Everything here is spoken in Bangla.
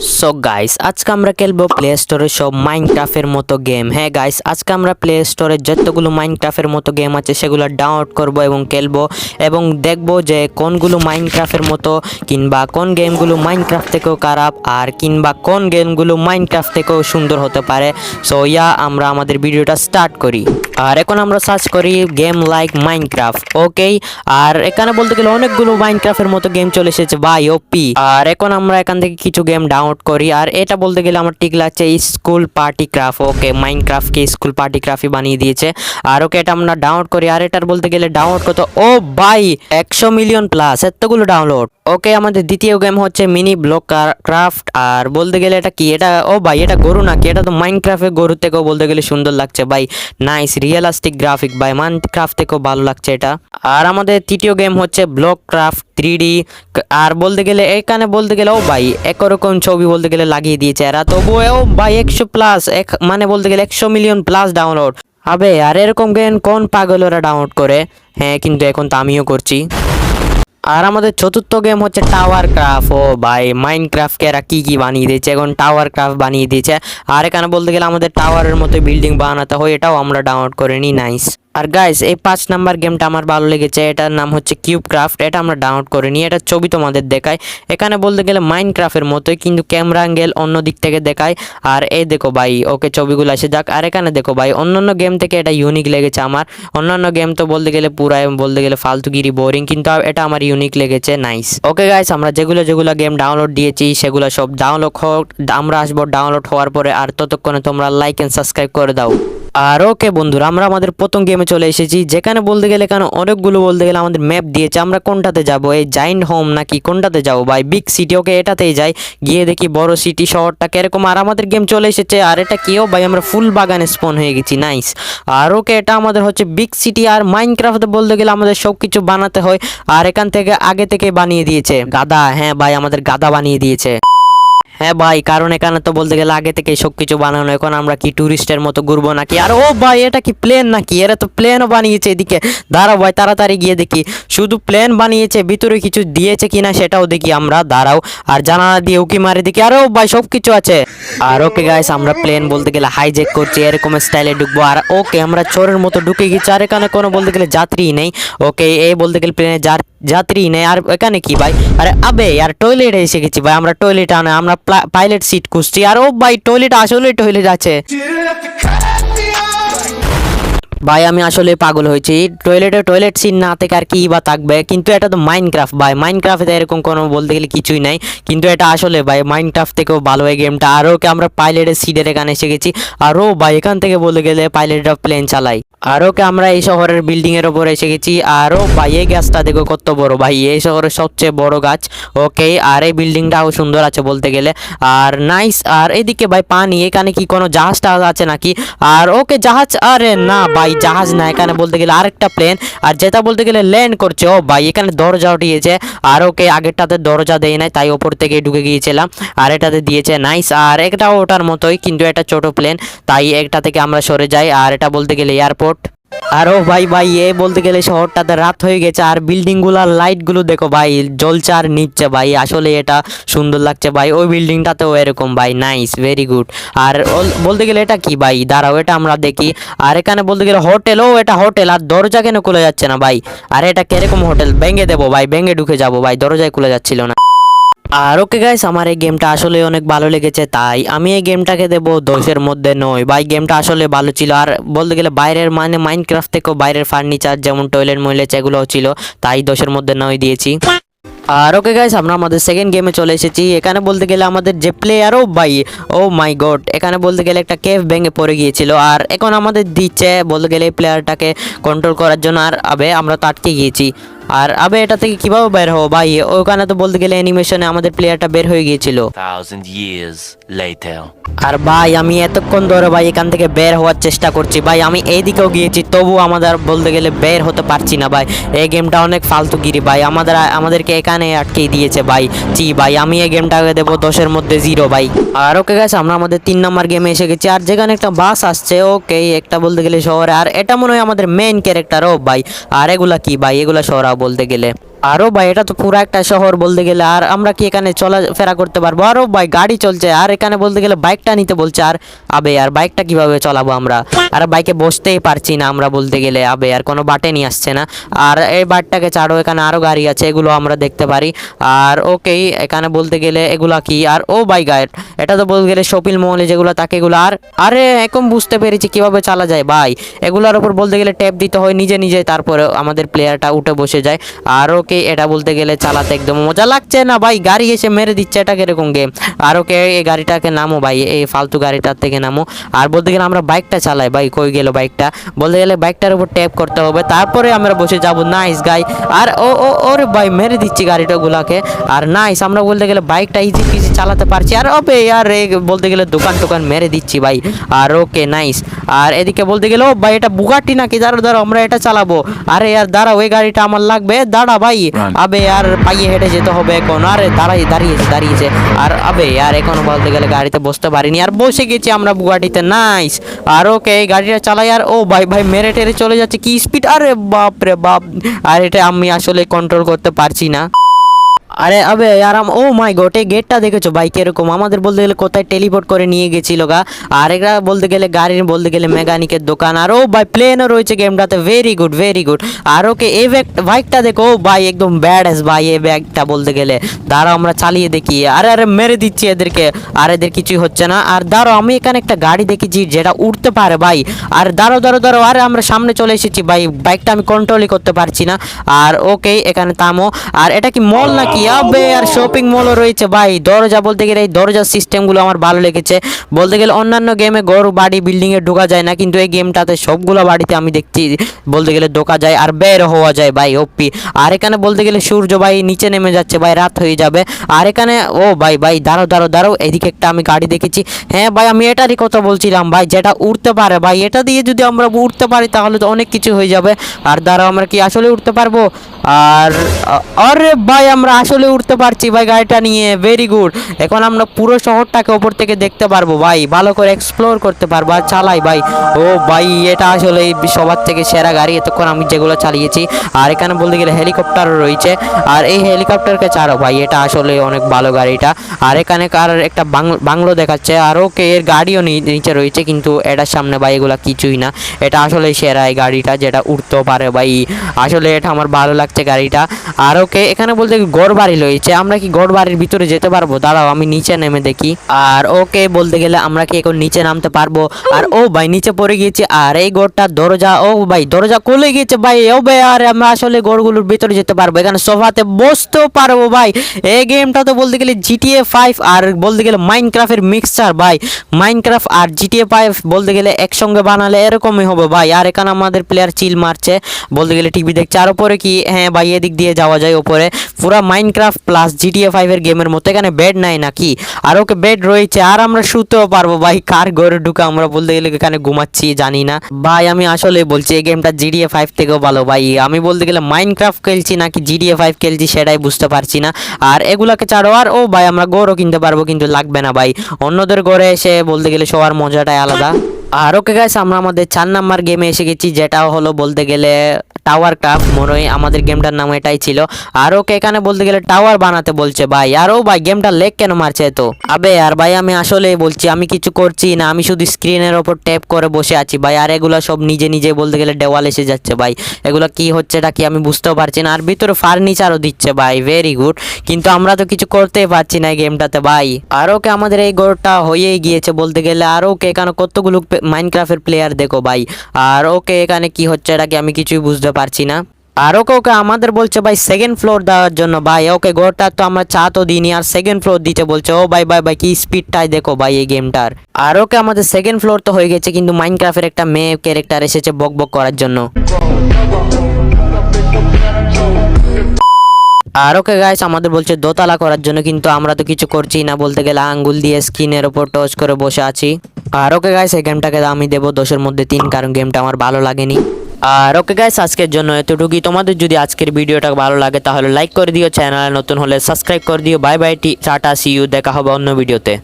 সো গাইস আজকে আমরা খেলব প্লে স্টোরে সব মাইনক্রাফের মতো গেম হ্যাঁ গাইস আজকে আমরা প্লে স্টোরে যতগুলো মাইনক্রাফের মতো গেম আছে সেগুলো ডাউনলোড করব এবং খেলব এবং দেখব যে কোনগুলো মাইনক্রাফের মতো কিংবা কোন গেমগুলো মাইনক্রাফট থেকেও খারাপ আর কিংবা কোন গেমগুলো মাইনক্রাফট থেকেও সুন্দর হতে পারে। সো ইয়া, আমরা আমাদের ভিডিওটা স্টার্ট করি। আর এখন আমরা সার্চ করি গেম লাইক মাইনক্রাফট ওকে আর এখানে বলতে গেলে অনেকগুলো মাইনক্রাফটের মতো গেম চলে এসেছে বাই ওপি আর এখন আমরা এখান থেকে কিছু গেম ডাউনলোড করি। আর এটা বলতে গেলে আমার ঠিক লাগছে স্কুল পার্টি ক্রাফট ওকে মাইনক্রাফটকে স্কুল পার্টি ক্রাফটই বানিয়ে দিয়েছে। আর ওকে এটা আমরা ডাউনলোড করি। আর এটার বলতে গেলে ডাউনলোড কত ও বাই একশো মিলিয়ন প্লাস এতগুলো ডাউনলোড ওকে আমাদের দ্বিতীয় গেম হচ্ছে মিনি ব্লক ক্রাফট আর বলতে গেলে এটা কি? এটা, ও ভাই, এটা গরু নাকি? এটা তো মাইনক্রাফটের গরু থেকেও বলতে গেলে সুন্দর লাগছে ভাই। নাইস রিয়েলাস্টিক গ্রাফিক ভাই মাইনক্রাফট থেকেও ভালো লাগছে এটা। আর আমাদের তৃতীয় গেম হচ্ছে ব্লক ক্রাফট থ্রি আর বলতে গেলে এখানে বলতে গেলে, ও ভাই, একরকম ছবি বলতে গেলে লাগিয়ে দিয়েছে এরা। তবুও ভাই, একশো প্লাস এক মানে বলতে গেলে একশো মিলিয়ন প্লাস ডাউনলোড আবে, আর এরকম গেম কোন পাগল ওরা ডাউনলোড করে? হ্যাঁ কিন্তু এখন তো আমিও করছি। আর আমাদের চতুর্থ গেম হচ্ছে টাওয়ার ক্রাফট ও ভাই মাইন্ড ক্রাফটকে এরা কী কী বানিয়ে দিয়েছে? এখন টাওয়ার ক্রাফট বানিয়ে দিয়েছে। আর এখানে বলতে গেলে আমাদের টাওয়ারের মতো বিল্ডিং বানাতে হয়, এটাও আমরা ডাউনলোড করে নিই নাইস আর গাইস এই পাঁচ নাম্বার গেমটা আমার ভালো লেগেছে। এটার নাম হচ্ছে কিউব ক্রাফট এটা আমরা ডাউনলোড করে নিই এটা ছবি তোমাদের দেখায়। এখানে বলতে গেলে মাইন্ড ক্রাফটের মতোই, কিন্তু ক্যামেরা অ্যাঙ্গেল অন্য দিক থেকে দেখায়। আর এই দেখো ভাই, ওকে ছবিগুলো আসে যাক। আর এখানে দেখো ভাই, অন্যান্য গেম থেকে এটা ইউনিক লেগেছে আমার। অন্যান্য গেম তো বলতে গেলে পুরাই, বলতে গেলে ফালতুগিরি বোরিং কিন্তু এটা আমার ইউনিক লেগেছে। নাইস ওকে গাইস আমরা যেগুলো যেগুলো গেম ডাউনলোড দিয়েছি, সেগুলো সব ডাউনলোড হোক, আমরা আসব ডাউনলোড হওয়ার পরে। আর ততক্ষণে তোমরা লাইক অ্যান্ড সাবস্ক্রাইব করে দাও। আর ওকে বন্ধুরা, আমরা আমাদের প্রথম গেমে চলে এসেছি, যেখানে বলতে গেলে এখানে অনেকগুলো বলতে গেলে আমাদের ম্যাপ দিয়েছে, আমরা কোনটাতে যাব, এই জাইন্ট হোম নাকি কোনটাতে যাব, ভাই বিগ সিটি ওকে এটাতেই যাই, গিয়ে দেখি বড় সিটি শহরটা কীরকম, আর আমাদের গেম চলে এসেছে, আর এটা কেউ ভাই আমরা ফুল বাগানে স্পন হয়ে গেছি নাইস আর ওকে এটা আমাদের হচ্ছে বিগ সিটি আর মাইনক্রাফট বলতে গেলে আমাদের সব কিছু বানাতে হয়, আর এখান থেকে আগে থেকে বানিয়ে দিয়েছে, গাদা হ্যাঁ ভাই আমাদের গাদা বানিয়ে দিয়েছে। হ্যাঁ ভাই, কারণ এখানে তো বলতে গেলে আগে থেকে সব কিছু বানানো। এখন আমরা কি ট্যুরিস্টের মতো ঘুরবো নাকি? আর ও ভাই, এটা কি প্লেন নাকি? এরা তো প্লেনও বানিয়েছে এদিকে। দাঁড়াও ভাই, তাড়াতাড়ি গিয়ে দেখি। শুধু প্লেন বানিয়েছে, ভিতরে কিছু দিয়েছে কিনা সেটাও দেখি আমরা। দাঁড়াও, আর জানালা দিয়ে উকি মারি দেখি। আরে ও ভাই সব কিছু আছে। আর ওকে গাইস আমরা প্লেন বলতে গেলে হাইজেক করছি, এরকম স্টাইলে ঢুকবো। আর ওকে আমরা চোরের মতো ঢুকে গেছি, আর এখানে কোনো বলতে গেলে যাত্রী নেই। ওকে এই বলতে গেলে প্লেনে যাত্রী নেই, আর এখানে কি ভাই? আরে আবে, আর টয়লেটে এসে গেছি ভাই, আমরা টয়লেট আনে, আমরা পাইলট সিট খুঁজছি। আর ও ভাই টয়লেট আসলে টয়লেট আছে। ভাই, আমি আসলে পাগল হয়েছি। টয়লেটে টয়লেট সিট না থেকে আর কি বা থাকবে? কিন্তু এটা তো মাইনক্রাফট ভাই। মাইনক্রাফটে এরকম কোনো বলতে গেলে কিছুই নাই। কিন্তু এটা আসলে ভাই মাইনক্রাফট থেকেও ভালো এই গেমটা আরও আমরা পাইলটের সিটের এখানে এসে গেছি। আরও ভাই, এখান থেকে বলতে গেলে পাইলটরা প্লেন চালাই আর ওকে আমরা এই শহরের বিল্ডিং এর উপর এসে গেছি। আরও ভাই, এই গাছটা দেখো কত বড় ভাই। এই শহরের সবচেয়ে বড় গাছ। ওকে, আর এই বিল্ডিংটাও সুন্দর আছে বলতে গেলে। আর নাইস আর এদিকে ভাই পানি, এখানে কি কোনো জাহাজ টাহাজ আছে নাকি? আর ওকে, জাহাজ, আরে না ভাই, জাহাজ না, এখানে বলতে গেলে আরেকটা প্লেন আর যেটা বলতে গেলে ল্যান্ড করছে, ও ভাই, এখানে দরজা উঠিয়েছে। আর ওকে আগেরটাতে দরজা দেয় নাই, তাই ওপর থেকে ঢুকে গিয়েছিলাম। আর এটাতে দিয়েছে নাইস আর একটাও ওটার মতোই, কিন্তু এটা ছোট প্লেন তাই একটা থেকে আমরা সরে যাই। আর এটা বলতে গেলে এয়ারপোর্ট আর ও ভাই ভাই, এ বলতে গেলে শহরটাতে রাত হয়ে গেছে, আর বিল্ডিংগুলার লাইটগুলো দেখো ভাই, জ্বলছে আর নিচ্ছে ভাই, আসলে এটা সুন্দর লাগছে ভাই, ওই বিল্ডিংটাতেও এরকম ভাই নাইস ভেরি গুড আর বলতে গেলে এটা কি ভাই, দাঁড়াও, এটা আমরা দেখি। আর এখানে বলতে গেলে হোটেল ও এটা হোটেল, আর দরজা কেন খুলে যাচ্ছে না ভাই? আর এটা কীরকম হোটেল? ভেঙে দেবো ভাই, ভেঙে ঢুকে যাব ভাই, দরজায় খুলে যাচ্ছিল না। আর ওকে গাইস আমার এই গেমটা আসলে অনেক ভালো লেগেছে, তাই আমি এই গেমটাকে দেব দশের মধ্যে নয়। ভাই গেমটা আসলে ভালো ছিল। আর বলতে গেলে বাইরের মানে মাইনক্রাফট থেকেও বাইরের ফার্নিচার যেমন টয়লেট ময়লেট এগুলোও ছিল, তাই দশের মধ্যে নয় দিয়েছি। আর ওকে গাইস আমরা আমাদের সেকেন্ড গেমে চলে এসেছি। এখানে বলতে গেলে আমাদের যে প্লেয়ারও ভাই, ও মাই গড এখানে বলতে গেলে একটা কেভ ভেঙে পড়ে গিয়েছিল। আর এখন আমাদের দিচ্ছে বলতে গেলে প্লেয়ারটাকে কন্ট্রোল করার জন্য। আর আবে, আমরা তো আটকে গিয়েছি। আর আবে এটা থেকে কীভাবে বের হব ভাই? ওখানে তো বলতে গেলে অ্যানিমেশনে আমাদের প্লেয়ারটা বের হয়ে গিয়েছিল. আর ভাই আমি এতক্ষণ ধরে ভাই এখান থেকে বের হওয়ার চেষ্টা করছি। ভাই আমি এইদিকেও গিয়েছি তবু আমাদের বলতে গেলে বের হতে পারছি না ভাই। এই গেমটা অনেক ফালতুগিরি ভাই। আমাদের আমাদেরকে এখানে আটকে দিয়েছে ভাই। জি ভাই আমি এই গেমটাকে দেবো দশের মধ্যে জিরো ভাই। আর ওকে গেছে আমরা আমাদের তিন নম্বর গেমে এসে গেছি। আর যেখানে একটা বাস আসছে ওকে একটা বলতে গেলে শহরে। আর এটা মনে হয় আমাদের মেইন ক্যারেক্টার ও ভাই। আর এগুলা কি ভাই? এগুলা শহরা বলতে গেলে। আরও ভাই, এটা তো পুরো একটা শহর বলতে গেলে, আর আমরা কি এখানে চলাফেরা করতে পারব? আরও ভাই, গাড়ি চলছে, আর এখানে বলতে গেলে বাইকটা নিতে বলছে, আর আবে আর বাইকটা কীভাবে চালাবো আমরা? আর বাইকে বসতেই পারছি না আমরা বলতে গেলে, আবে আর কোনো বাটে নিয়ে আসছে না। আর এই বাটটাকে ছাড়ো, এখানে আরও গাড়ি আছে, এগুলো আমরা দেখতে পারি। আর ওকেই এখানে বলতে গেলে এগুলা কি? আর ও বাই গাইড এটা তো বলতে গেলে শপিং মলে যেগুলো থাকে এগুলো আর, আরে এখন বুঝতে পেরেছি কীভাবে চালা যায় ভাই। এগুলোর উপর বলতে গেলে ট্যাপ দিতে হয়, নিজে নিজে তারপরে আমাদের প্লেয়ারটা উঠে বসে যায়। আর ওকে এটা বলতে গেলে চালাতে একদম মজা লাগছে না, ভাই? গাড়ি এসে মেরে দিচ্ছে এটা কীরকম গেম আর ওকে এই গাড়িটাকে নামো, ভাই। এই ফালতু গাড়িটার থেকে নামো। আর বলতে গেলে আমরা বাইকটা চালাই, ভাই। কই গেল বাইকটা বলতে গেলে বাইকটার উপর ট্যাপ করতে হবে। তারপরে আমরা বসে যাব। নাইস গাই আর ও ও, ওরে ভাই, মেরে দিচ্ছি গাড়িটা গুলাকে। আর নাইস আমরা বলতে গেলে বাইকটা ইজি পিজি চালাতে পারছি। আর ওবে আর বলতে গেলে দোকান টোকান মেরে দিচ্ছি ভাই। আর ওকে নাইস আর এদিকে বলতে গেলে ও ভাই এটা বুগাটি নাকি? দাঁড়ো দাঁড়ো আমরা এটা চালাবো। আরে আর দাঁড়া ওই গাড়িটা আমার লাগবে। দাঁড়া ভাই। আবে আর পাইয়ে হেঁটে যেতে হবে এখন। আরে দাঁড়াই দাঁড়িয়েছে দাঁড়িয়েছে। আর আবে আর এখন বলতে গেলে গাড়িতে বসতে পারিনি। আর বসে গেছি আমরা বুগাটিতে নাইস আর ওকে এই গাড়িটা চালাই আর ও ভাই ভাই মেরে টেরে চলে যাচ্ছে। কি স্পিড আরে বাপ রে বাপ। আর এটা আমি আসলে কন্ট্রোল করতে পারছি না। আরে, আবে আর ও মাই গড, এই গেটটা দেখেছ? বাইক এরকম। আমাদের বলতে গেলে কোথায় টেলিপোর্ট করে নিয়ে গেছিল গা। আর এটা বলতে গেলে গাড়ির বলতে গেলে মেকানিকের দোকান। আর ও ভাই প্লেনও রয়েছে গেমটাতে ভেরি গুড ভেরি গুড আর ওকে এই বাইকটা দেখো, ও ভাই একদম ব্যাড এস ভাই, এই ব্যাগটা বলতে গেলে। দাঁড়াও, আমরা চালিয়ে দেখি। আরে আরে, মেরে দিচ্ছি এদেরকে। আর এদের কিছুই হচ্ছে না। আর দাঁড়াও, আমি এখানে একটা গাড়ি দেখেছি যেটা উঠতে পারে ভাই। আর দাঁড়াও দাঁড়াও দাঁড়াও। আরে, আমরা সামনে চলে এসেছি ভাই। বাইকটা আমি কন্ট্রোলই করতে পারছি না। আর ওকে এখানে থামো। আর এটা কি মল নাকি? আবে আর শপিং মলও রয়েছে। ভাই, দরজা বলতে গেলে এই দরজার সিস্টেমগুলো আমার ভালো লেগেছে। বলতে গেলে অন্যান্য গেমে ঘর বাড়ি বিল্ডিংয়ে ঢোকা যায় না, কিন্তু এই গেমটাতে সবগুলো বাড়িতে আমি দেখছি, বলতে গেলে ঢোকা যায় আর বের হওয়া যায় ভাই ওপি আর এখানে বলতে গেলে সূর্য ভাই নিচে নেমে যাচ্ছে ভাই, রাত হয়ে যাবে। আর এখানে, ও ভাই ভাই, দাঁড়াও দাঁড়াও দাঁড়াও, এদিকে একটা আমি গাড়ি দেখেছি। হ্যাঁ ভাই, আমি এটারই কথা বলছিলাম ভাই, যেটা উঠতে পারে ভাই, এটা দিয়ে যদি আমরা উঠতে পারি তাহলে তো অনেক কিছু হয়ে যাবে। আর দাঁড়াও, আমরা কি আসলে উঠতে পারব? আর আরে ভাই, আমরা আসলে উঠতে পারছি ভাই, গাড়িটা নিয়ে। ভেরি গুড এখন আমরা পুরো শহরটাকে ওপর থেকে দেখতে পারব ভাই, ভালো করে এক্সপ্লোর করতে পারব আর চালাই ভাই। ও ভাই, এটা আসলে সবার থেকে সেরা গাড়ি, এতক্ষণ আমি যেগুলো চালিয়েছি। আর এখানে বলতে গেলে হেলিকপ্টারও রয়েছে। আর এই হেলিকপ্টারকে ছাড়ো ভাই, এটা আসলে অনেক ভালো গাড়িটা। আর এখানে কার একটা বাংলো দেখাচ্ছে, আর ওকে এর গাড়িও নিচে রয়েছে, কিন্তু এটার সামনে ভাই এগুলা কিছুই না। এটা আসলে সেরা এই গাড়িটা, যেটা উঠতেও পারে ভাই। আসলে এটা আমার ভালো লাগছে গাড়িটা। আর ওকে এখানে বলতে গড় বাড়ি রয়েছে। আমরা কি গড় বাড়ির ভিতরে যেতে পারব? দাঁড়াও, আমি নিচে নেমে দেখি। আর ওকে বলতে গেলে আমরা কি এখন নিচে নামতে পারব? আর ও ভাই নিচে পড়ে গিয়েছি, আর এই গড়টার দরজা, ও ভাই, দরজা খুলে গিয়েছে ভাই। ও ভাই, আর আমরা আসলে গড়গুলোর ভিতরে যেতে পারব। এখানে সোফাতে বসতেও পারব ভাই। এই গেমটা তো বলতে গেলে জিটিএ ফাইভ আর বলতে গেলে মাইনক্রাফের মিক্সচার ভাই। মাইনক্রাফট আর জিটিএ ফাইভ বলতে গেলে একসঙ্গে বানালে এরকমই হবে ভাই। আর এখানে আমাদের প্লেয়ার চিল মারছে। বলতে গেলে টিভি দেখছে। আর ওপরে কি? হ্যাঁ ভাই, এদিক দিয়ে যাওয়া যায় ওপরে পুরো মাইনক্রাফট প্লাস জিটিএ ফাইভের গেমের মতো এখানে বেড নাই নাকি? আর ওকে বেড রয়েছে, আর আমরা শুতেও পারব। ভাই, কার ঘরে ঢুকে আমরা বলতে গেলে এখানে ঘুমাচ্ছি, জানি না। ভাই, আমি আসলে বলছি, এই গেমটা জিডিএ ফাইভ থেকেও ভালো। ভাই, আমি বলতে গেলে মাইনক্রাফট খেলছি নাকি জিডিএ ফাইভ খেলছি সেটাই বুঝতে পারছি না। আর এগুলাকে ছাড়ো, আর ও ভাই, আমরা গড়ও কিনতে পারব, কিন্তু লাগবে না, ভাই। অন্যদের ঘরে এসে বলতে গেলে সবার মজাটাই আলাদা। আর ওকে গাইস আমরা আমাদের চার নাম্বার গেমে এসে গেছি, যেটা হলো বলতে গেলে টাওয়ার ক্রাফট মনে হয় আমাদের গেমটার নাম এটাই ছিল। আর ওকে এখানে বলতে গেলে টাওয়ার বানাতে বলছে ভাই। আর ও ভাই গেমটা লেগ কেন মারছে তো আবে আর ভাই, আমি আসলে বলছি, আমি কিছু করছি না, আমি শুধু স্ক্রিনের ওপর ট্যাপ করে বসে আছি ভাই। আর এগুলো সব নিজে নিজে বলতে গেলে দেওয়াল এসে যাচ্ছে ভাই। এগুলো কি হচ্ছে হচ্ছেটা কি আমি বুঝতেও পারছি না। আর ভিতরে ফার্নিচারও দিচ্ছে ভাই ভেরি গুড কিন্তু আমরা তো কিছু করতেই পারছি না এই গেমটাতে ভাই। আর ওকে আমাদের এই গোলটা হয়েই গিয়েছে বলতে গেলে। আর ওকে এখানে কতগুলো মাইনক্রাফটের প্লেয়ার দেখো ভাই। আর ওকে এখানে কি হচ্ছে এটা কি আমি কিছুই বুঝতে পারছি না। আর ওকে ওকে আমাদের বলছে ভাই সেকেন্ড ফ্লোর দেওয়ার জন্য ভাই। ওকে গোটা তো আমরা চা তো দিইনি, আর সেকেন্ড ফ্লোর দিতে বলছে। ও ভাই ভাই ভাই, কি স্পিডটাই দেখো ভাই এই গেমটার আর ওকে আমাদের সেকেন্ড ফ্লোর তো হয়ে গেছে, কিন্তু মাইনক্রাফের একটা মেয়ে ক্যারেক্টার এসেছে বক বক করার জন্য। আর ওকে গাইস আমাদের বলছে দোতলা করার জন্য, কিন্তু আমরা তো কিছু করছি না, বলতে গেলে আঙ্গুল দিয়ে স্ক্রিনের ওপর টচ করে বসে আছি। আর ওকে গাইস এই গেমটাকে আমি দেবো দশের মধ্যে তিন, কারণ গেমটা আমার ভালো লাগেনি। আর ওকে গাইস আজকের জন্য এতটুকুই। তোমাদের যদি আজকের ভিডিওটা ভালো লাগে, তাহলে লাইক করে দিও চ্যানেলে নতুন হলে সাবস্ক্রাইব করে দিও। বাই বাই টি টাটা সি ইউ দেখা হবে অন্য ভিডিওতে।